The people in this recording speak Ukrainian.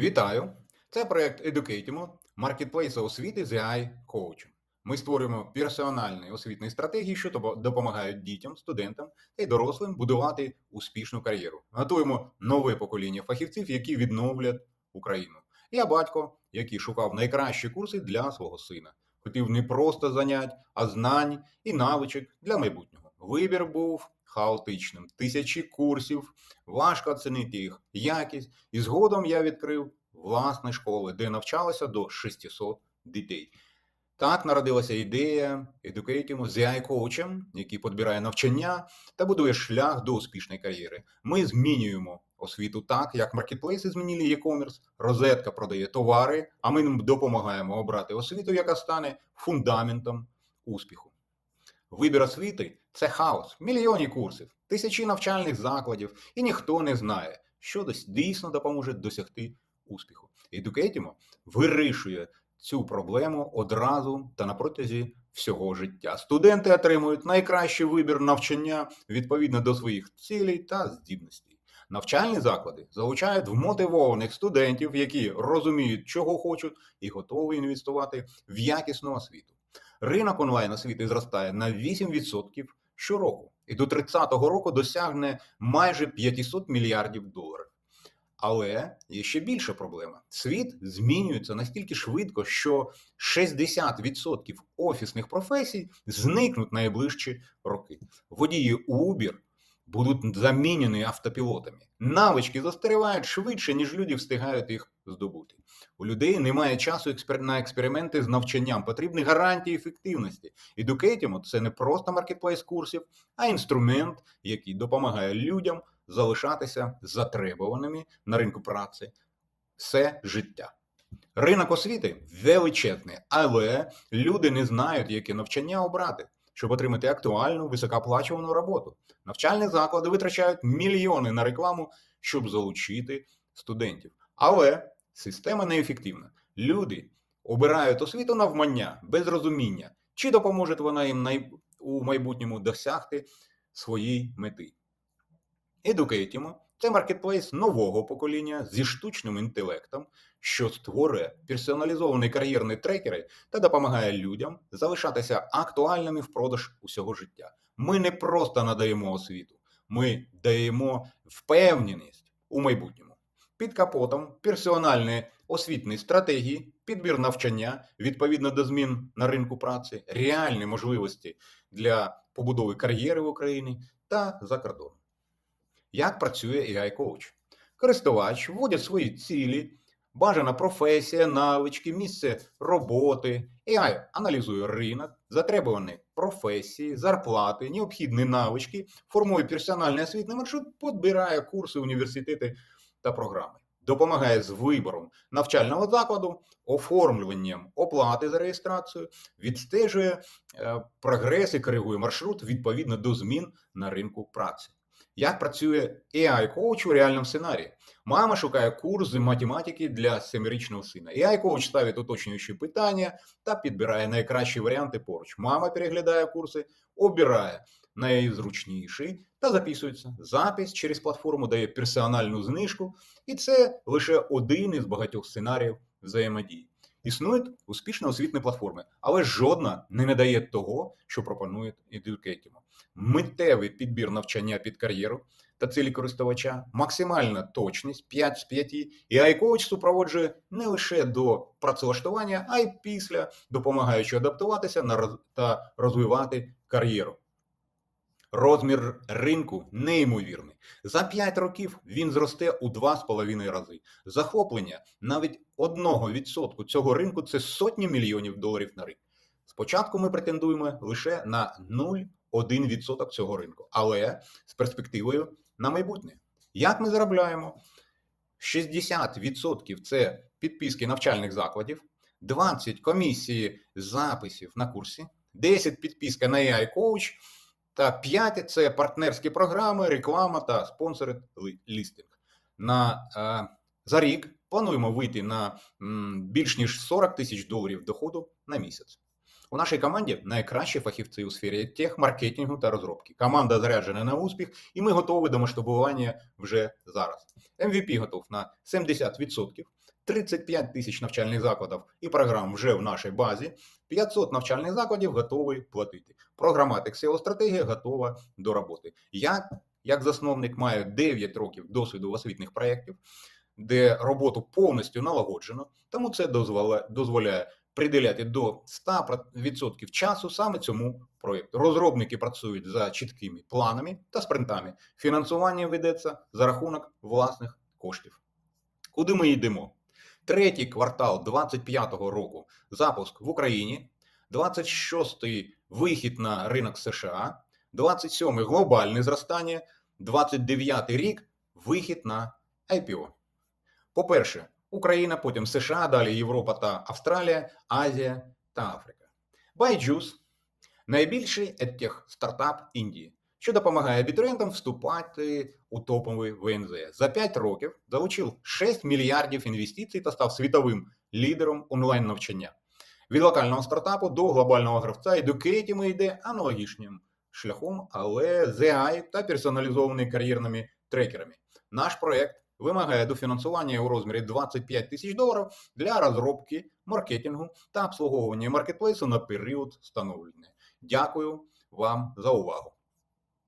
Вітаю! Це проект Educatimo, маркетплейса освіти з AI Coaching. Ми створюємо персональні освітні стратегії, що допомагають дітям, студентам та й дорослим будувати успішну кар'єру. Готуємо нове покоління фахівців, які відновлять Україну. Я батько, який шукав найкращі курси для свого сина. Хотів не просто занять, а знань і навичок для майбутнього. Вибір був хаотичним. Тисячі курсів, важко оцінити їх якість. І згодом я відкрив власні школи, де навчалося до 600 дітей. Так народилася ідея Educatimo з ai коучем який підбирає навчання та будує шлях до успішної кар'єри. Ми змінюємо освіту так, як маркетплейси змінили e-commerce, розетка продає товари, а ми допомагаємо обрати освіту, яка стане фундаментом успіху. Вибір освіти це хаос, мільйони курсів, тисячі навчальних закладів, і ніхто не знає, що десь дійсно допоможе досягти успіху. Educatimo вирішує цю проблему одразу та на протязі всього життя. Студенти отримують найкращий вибір навчання відповідно до своїх цілей та здібностей. Навчальні заклади залучають вмотивованих студентів, які розуміють, чого хочуть, і готові інвестувати в якісну освіту. Ринок онлайн освіти зростає на 8% щороку і до 30-го року досягне майже 500 мільярдів доларів. Але є ще більша проблема: світ змінюється настільки швидко, що 60% офісних професій зникнуть найближчі роки. Водії Uber будуть замінені автопілотами. Навички застарівають швидше, ніж люди встигають їх здобути. У людей немає часу на експерименти з навчанням. Потрібні гарантії ефективності. Educatimo – це не просто маркетплейс курсів, а інструмент, який допомагає людям залишатися затребуваними на ринку праці все життя. Ринок освіти величезний, але люди не знають, яке навчання обрати, щоб отримати актуальну високооплачувану роботу. Навчальні заклади витрачають мільйони на рекламу, щоб залучити студентів. Але система неефективна. Люди обирають освіту навмання без розуміння, чи допоможе вона їм у майбутньому досягти своєї мети. Educatimo – це маркетплейс нового покоління зі штучним інтелектом, що створює персоналізовані кар'єрні трекери та допомагає людям залишатися актуальними впродовж усього життя. Ми не просто надаємо освіту, ми даємо впевненість у майбутньому. Під капотом персональні освітні стратегії, підбір навчання відповідно до змін на ринку праці, реальні можливості для побудови кар'єри в Україні та за кордоном. Як працює AI коуч? Користувач вводить свої цілі, бажана професія, навички, місце роботи. AI аналізує ринок, затребувані професії, зарплати, необхідні навички, формує персональний освітний маршрут, підбирає курси, університети та програми. Допомагає з вибором навчального закладу, оформлюванням оплати за реєстрацію, відстежує е, прогрес і коригує маршрут відповідно до змін на ринку праці. Як працює ai коуч у реальному сценарії? Мама шукає курс математики для семирічного сина. ai коуч ставить уточнюючі питання та підбирає найкращі варіанти поруч. Мама переглядає курси, обирає найзручніший та записується. Запис через платформу дає персональну знижку, і це лише один із багатьох сценаріїв взаємодії. Існують успішні освітні платформи, але жодна не надає того, що пропонує Educatimo. Миттєвий підбір навчання під кар'єру та цілі користувача, максимальна точність 5 з 5, і iCoach супроводжує не лише до працевлаштування, а й після, допомагаючи адаптуватися та розвивати кар'єру. Розмір ринку неймовірний. За 5 років він зросте у 2,5 рази. Захоплення навіть 1% цього ринку це сотні мільйонів доларів на рік. Спочатку ми претендуємо лише на 0,1% цього ринку, але з перспективою на майбутнє. Як ми заробляємо? 60% це підписки навчальних закладів, 20 комісії записів на курсі, 10 підписка на AI Coach, та 5 це партнерські програми, реклама та спонсори лістинг. На, е, за рік плануємо вийти на м, більш ніж 40 тисяч доларів доходу на місяць. У нашій команді найкращі фахівці у сфері тех, маркетингу та розробки. Команда заряджена на успіх, і ми готові до масштабування вже зараз. MVP готов на 70%. 35 тисяч навчальних закладів і програм вже в нашій базі. 500 навчальних закладів готові платити. Програматик SEO стратегія готова до роботи. Я, як засновник, маю 9 років досвіду в освітніх проєктів, де роботу повністю налагоджено, тому це дозволяє приділяти до 100% часу саме цьому проєкту. Розробники працюють за чіткими планами та спринтами. Фінансування ведеться за рахунок власних коштів. Куди ми йдемо? Третій квартал 2025 року. Запуск в Україні, 26-й вихід на ринок США, 27-й глобальне зростання, 29-й рік вихід на IPO. По-перше, Україна, потім США, далі Європа та Австралія, Азія та Африка. Byju's – найбільший edtech стартап Індії, що допомагає абітурієнтам вступати у топовий ВНЗ. За 5 років залучив 6 мільярдів інвестицій та став світовим лідером онлайн-навчання. Від локального стартапу до глобального гравця Educate йде аналогічним шляхом, але з AI та персоналізованими кар'єрними трекерами. Наш проект вимагає дофінансування у розмірі 25 тисяч доларів для розробки, маркетингу та обслуговування маркетплейсу на період встановлення. Дякую вам за увагу.